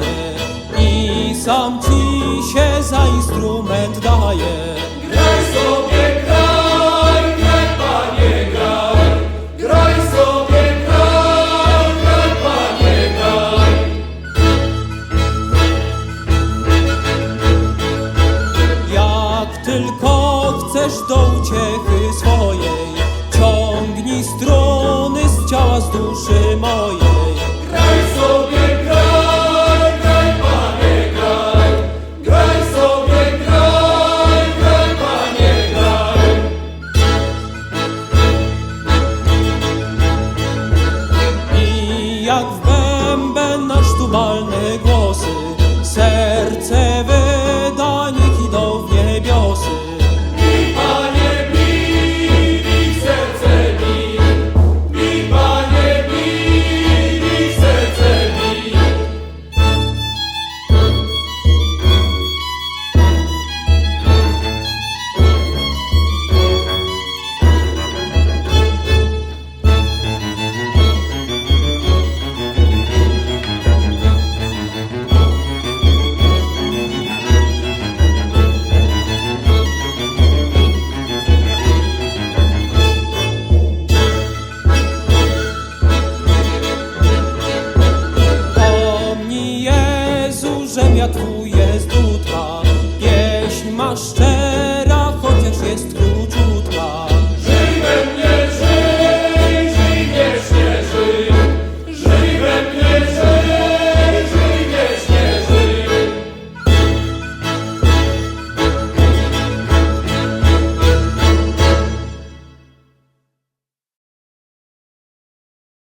wstaje i sam ci się za instrument daje. Graj sobie, graj, graj, panie, graj. Graj sobie, graj, graj, panie, graj. Jak tylko chcesz do uciechy swojej, ciągnij struny z ciała, z duszy mojej. masz szczęście.